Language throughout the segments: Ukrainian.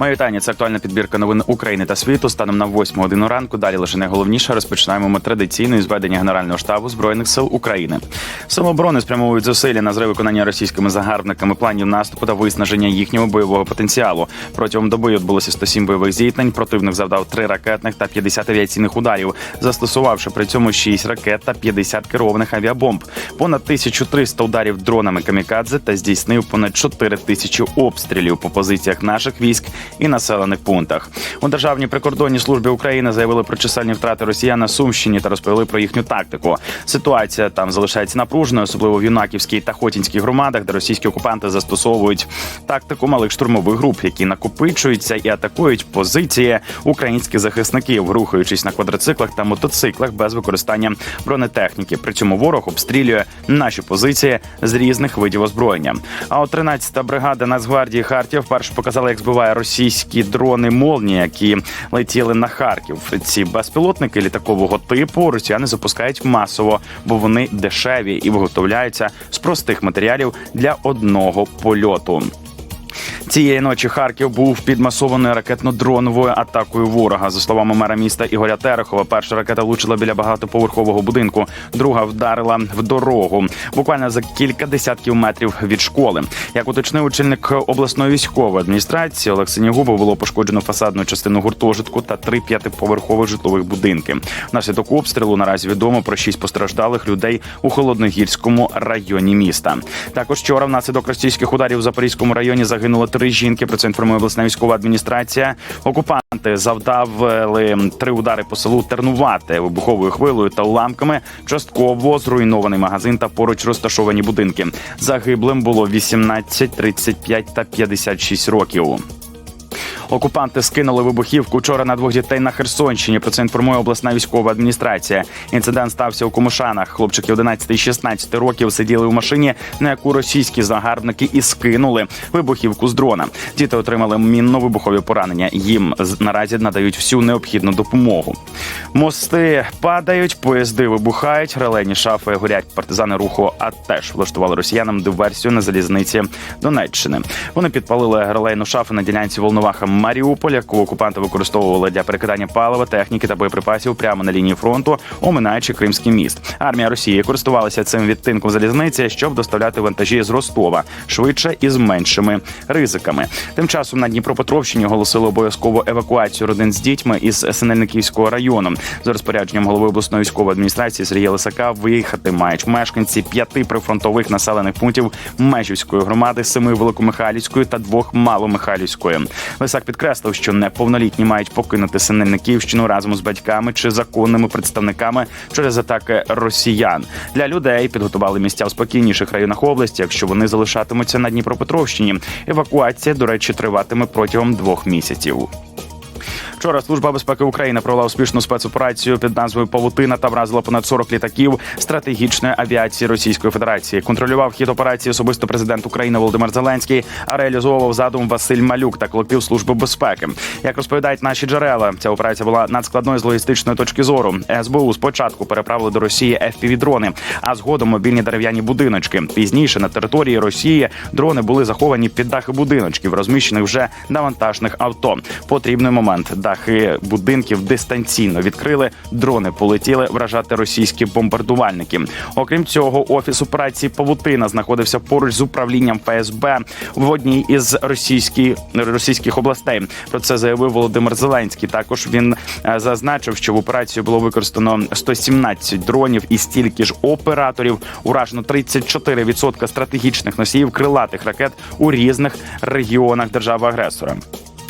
Моє вітання. Це актуальна підбірка новин України та світу. Станом на 8 годину ранку. Далі лише найголовніше розпочинаємо ми традиційно із ведення Генерального штабу збройних сил України. Сили спрямовують зусилля на зрив виконання російськими загарбниками планів наступу та виснаження їхнього бойового потенціалу. Протягом доби відбулося 107 бойових зіткнень. Противник завдав 3 ракетних та 50 авіаційних ударів, застосувавши при цьому 6 ракет та 50 керованих авіабомб. Понад 1300 ударів дронами камікадзе та здійснив понад 4 тисячі обстрілів по позиціях наших військ і населених пунктах. У державній прикордонній службі України заявили про чисельні втрати росіян на Сумщині та розповіли про їхню тактику. Ситуація там залишається напруженою, особливо в юнаківській та хотінській громадах, де російські окупанти застосовують тактику малих штурмових груп, які накопичуються і атакують позиції українських захисників, рухаючись на квадроциклах та мотоциклах без використання бронетехніки. При цьому ворог обстрілює наші позиції з різних видів озброєння. А от 13-та бригада Нацгвардії Хартія вперше показала, як збиває російські дрони молні, які летіли на Харків. Ці безпілотники літакового типу росіяни запускають масово, бо вони дешеві і виготовляються з простих матеріалів для одного польоту. Цієї ночі Харків був підмасований ракетно-дроновою атакою ворога. За словами мера міста Ігоря Терехова, перша ракета влучила біля багатоповерхового будинку, друга вдарила в дорогу, буквально за кілька десятків метрів від школи. Як уточнив очільник обласної військової адміністрації Олег Синягубов, було пошкоджено фасадну частину гуртожитку та три п'ятиповерхових житлових будинки. Внаслідок обстрілу наразі відомо про шість постраждалих людей у холодногірському районі міста. Також вчора внаслідок російських ударів в Запорізькому районі загинуло три жінки. Про це інформує обласна військова адміністрація. Окупанти завдавали три удари по селу Тернувати вибуховою хвилою та уламками. Частково зруйнований магазин та поруч розташовані будинки. Загиблим було 18, 35 та 56 років. Окупанти скинули вибухівку вчора на двох дітей на Херсонщині. Про це інформує обласна військова адміністрація. Інцидент стався у Комушанах. Хлопчики 11 і 16 років сиділи у машині, на яку російські загарбники і скинули вибухівку з дрона. Діти отримали мінно-вибухові поранення. Їм наразі надають всю необхідну допомогу. Мости падають, поїзди вибухають, релейні шафи горять. Партизани руху а теж влаштували росіянам диверсію на залізниці Донеччини. Вони підпалили релейну шафу на ділянці Волноваха Маріуполь, яку окупанти використовували для перекидання палива, техніки та боєприпасів прямо на лінії фронту, оминаючи Кримський міст. Армія Росії користувалася цим відтинком залізниці, щоб доставляти вантажі з Ростова швидше і з меншими ризиками. Тим часом на Дніпропетровщині оголосили обов'язкову евакуацію родин з дітьми із Синельниківського району. За розпорядженням голови обласної військової адміністрації Сергія Лисака виїхати мають мешканці п'яти прифронтових населених пунктів Межівської громади, семи Великомихайлівської та двох Маломихайлівської. Лисак підкреслив, що неповнолітні мають покинути Синельниківщину разом з батьками чи законними представниками через атаки росіян. Для людей підготували місця в спокійніших районах області, якщо вони залишатимуться на Дніпропетровщині. Евакуація, до речі, триватиме протягом двох місяців. Вчора служба безпеки України провела успішну спецоперацію під назвою Павутина та вразила понад 40 літаків стратегічної авіації Російської Федерації. Контролював хід операції особисто президент України Володимир Зеленський, а реалізовував задум Василь Малюк та колектив служби безпеки. Як розповідають наші джерела, ця операція була надскладною з логістичної точки зору. СБУ спочатку переправили до Росії FPV-дрони, а згодом мобільні дерев'яні будиночки. Пізніше на території Росії дрони були заховані під дахи будиночків, розміщених вже на вантажних авто. Потрібний момент дахи будинків дистанційно відкрили. Дрони полетіли вражати російські бомбардувальники. Окрім цього, офіс операції Павутина знаходився поруч з управлінням ФСБ в одній із російських російських областей. Про це заявив Володимир Зеленський. Також він е, зазначив, що в операцію було використано 117 дронів і стільки ж операторів. Уражено 34% стратегічних носіїв крилатих ракет у різних регіонах держави-агресора.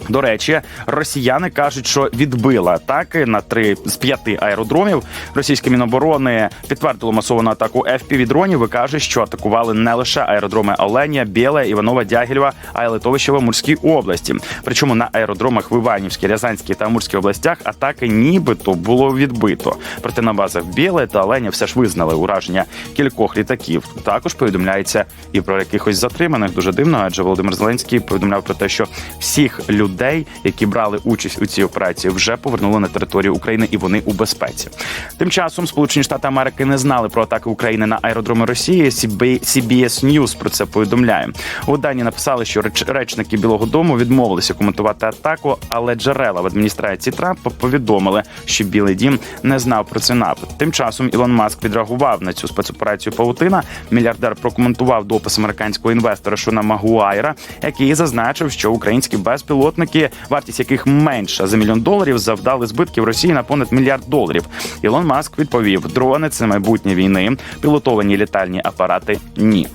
До речі, росіяни кажуть, що відбили атаки на три з п'яти аеродромів. Російське міноборони підтвердило масовану атаку fpv дронів і каже, що атакували не лише аеродроми Оленя, Біле, Іванова, Дягілєва, а й Литовищева Мурській області. Причому на аеродромах в Іванівській, Рязанській та Амурській областях атаки нібито було відбито. Проте на базах Біле та Оленя все ж визнали ураження кількох літаків. Також повідомляється і про якихось затриманих. Дуже дивно, адже Володимир Зеленський повідомляв про те, що всіх людей людей, які брали участь у цій операції, вже повернули на територію України і вони у безпеці. Тим часом Сполучені Штати Америки не знали про атаки України на аеродроми Росії. CBS News про це повідомляє. У дані написали, що реч- речники Білого Дому відмовилися коментувати атаку, але джерела в адміністрації Трампа повідомили, що Білий Дім не знав про цей напад. Тим часом Ілон Маск відреагував на цю спецоперацію Павутина. Мільярдер прокоментував допис американського інвестора Шона Магуайра, який зазначив, що українські безпілотники, вартість яких менша за мільйон доларів, завдали збитків Росії на понад мільярд доларів. Ілон Маск відповів: дрони це майбутнє війни, пілотовані літальні апарати ні.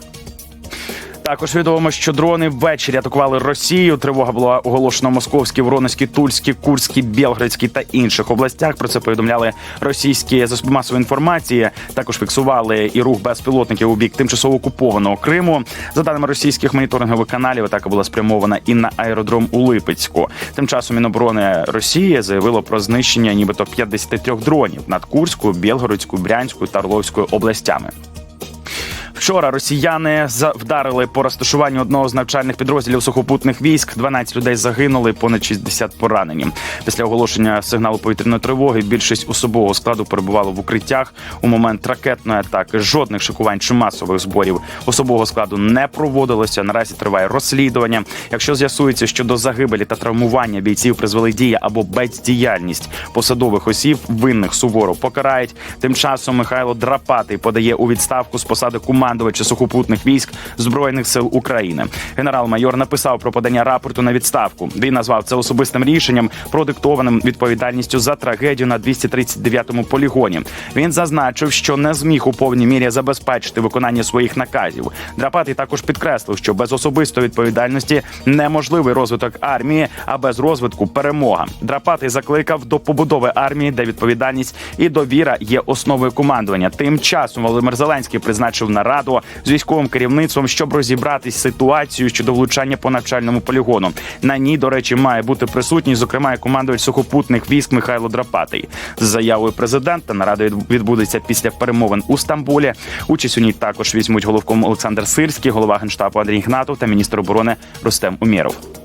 Також відомо, що дрони ввечері атакували Росію. Тривога була оголошена в Московській, Воронезькій, Тульській, Курській, Білградській та інших областях. Про це повідомляли російські засоби масової інформації. Також фіксували і рух безпілотників у бік тимчасово окупованого Криму. За даними російських моніторингових каналів, атака була спрямована і на аеродром у Липецьку. Тим часом Міноборони Росії заявило про знищення нібито 53 дронів над Курською, Білгородською, Брянською та Орловською областями. Вчора росіяни вдарили по розташуванню одного з навчальних підрозділів сухопутних військ. 12 людей загинули, понад 60 поранені. Після оголошення сигналу повітряної тривоги більшість особового складу перебувало в укриттях у момент ракетної атаки. Жодних шикувань чи масових зборів особового складу не проводилося. Наразі триває розслідування. Якщо з'ясується, що до загибелі та травмування бійців призвели дія або бездіяльність посадових осіб, винних суворо покарають. Тим часом Михайло Драпатий подає у відставку з посади командувача сухопутних військ збройних сил України. Генерал-майор написав про подання рапорту на відставку. Він назвав це особистим рішенням, продиктованим відповідальністю за трагедію на 239-му полігоні. Він зазначив, що не зміг у повній мірі забезпечити виконання своїх наказів. Драпатий також підкреслив, що без особистої відповідальності неможливий розвиток армії, а без розвитку перемога. Драпатий закликав до побудови армії, де відповідальність і довіра є основою командування. Тим часом Володимир Зеленський призначив нараду з військовим керівництвом, щоб розібратись ситуацію щодо влучання по навчальному полігону. На ній, до речі, має бути присутній, зокрема, і командувач сухопутних військ Михайло Драпатий. З заявою президента нарада відбудеться після перемовин у Стамбулі. Участь у ній також візьмуть головком Олександр Сирський, голова генштабу Андрій Гнатов та міністр оборони Рустем Умєров.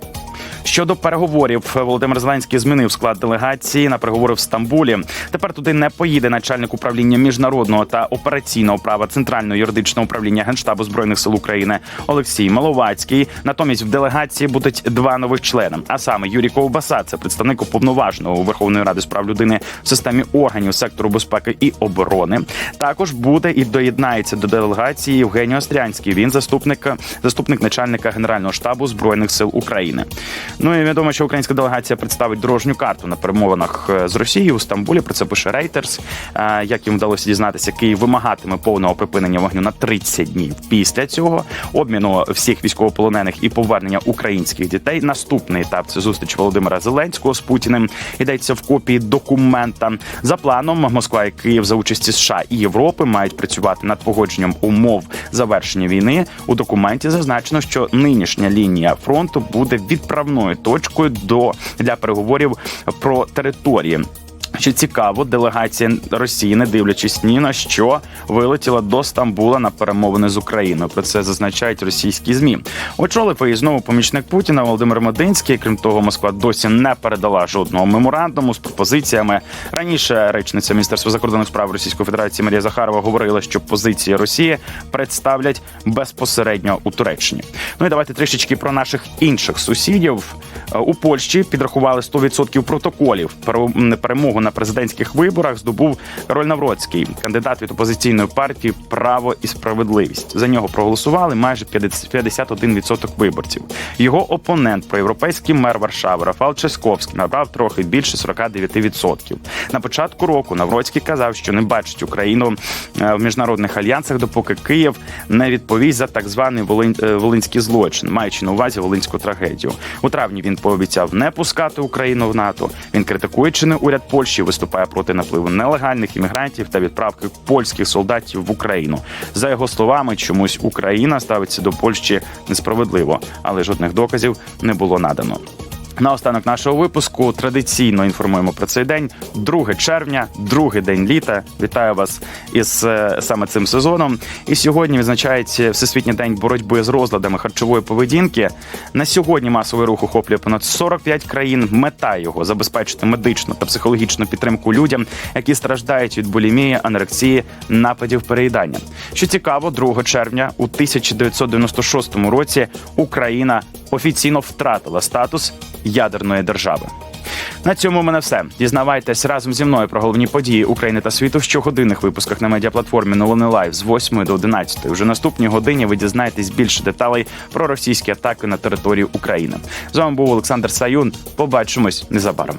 Щодо переговорів, Володимир Зеленський змінив склад делегації на переговори в Стамбулі. Тепер туди не поїде начальник управління міжнародного та операційного права центрального юридичного управління генштабу збройних сил України Олексій Маловацький. Натомість в делегації будуть два нових члени. А саме Юрій Ковбаса, це представник уповноваженого Верховної ради з прав людини в системі органів сектору безпеки і оборони. Також буде і доєднається до делегації Євгеній Острянський. Він заступник заступник начальника генерального штабу збройних сил України. Ну і відомо, що українська делегація представить дорожню карту на перемовинах е, з Росією у Стамбулі. Про це пише. Е, Як їм вдалося дізнатися, Київ вимагатиме повного припинення вогню на 30 днів. Після цього обміну всіх військовополонених і повернення українських дітей. Наступний етап це зустріч Володимира Зеленського з Путіним. Йдеться в копії документа. За планом Москва і Київ за участі США і Європи мають працювати над погодженням умов завершення війни. У документі зазначено, що нинішня лінія фронту буде відправною точкою до для переговорів про території. Що цікаво, делегація Росії, не дивлячись ні на що, вилетіла до Стамбула на перемовини з Україною. Про це зазначають російські змі. Очолив і знову помічник Путіна Володимир Мединський. Крім того, Москва досі не передала жодного меморандуму з пропозиціями. Раніше речниця Міністерства закордонних справ Російської Федерації Марія Захарова говорила, що позиції Росії представлять безпосередньо у Туреччині. Ну і давайте трішечки про наших інших сусідів. Е, У Польщі підрахували 100% протоколів. Пере- Перемогу на президентських виборах здобув Кароль Навроцький, кандидат від опозиційної партії Право і справедливість. За нього проголосували майже 50 51% виборців. Його опонент, проєвропейський мер Варшави Рафал Ческовський, набрав трохи більше 49%. На початку року Навроцький казав, що не бачить Україну е, в міжнародних альянсах, допоки Київ не відповість за так званий е, волинський злочин, маючи на увазі волинську трагедію. У травні він пообіцяв не пускати Україну в НАТО. Він критикує чинний уряд Польщі, виступає проти напливу нелегальних іммігрантів та відправки польських солдатів в Україну. За його словами, чомусь Україна ставиться до Польщі несправедливо, але жодних доказів не було надано. Наостанок нашого випуску традиційно інформуємо про цей день. 2 червня, другий день літа. Вітаю вас із е, саме цим сезоном. І сьогодні відзначається Всесвітній день боротьби з розладами харчової поведінки. На сьогодні масовий рух охоплює понад 45 країн. Мета його забезпечити медичну та психологічну підтримку людям, які страждають від булімії, анорексії, нападів переїдання. Що цікаво, 2 червня у 1996 році Україна офіційно втратила статус ядерної держави. На цьому в мене все. Дізнавайтесь разом зі мною про головні події України та світу в щогодинних випусках на медіаплатформі Новини Лайв з 8 до 11. Вже наступній годині ви дізнаєтесь більше деталей про російські атаки на територію України. З вами був Олександр Саюн. Побачимось незабаром.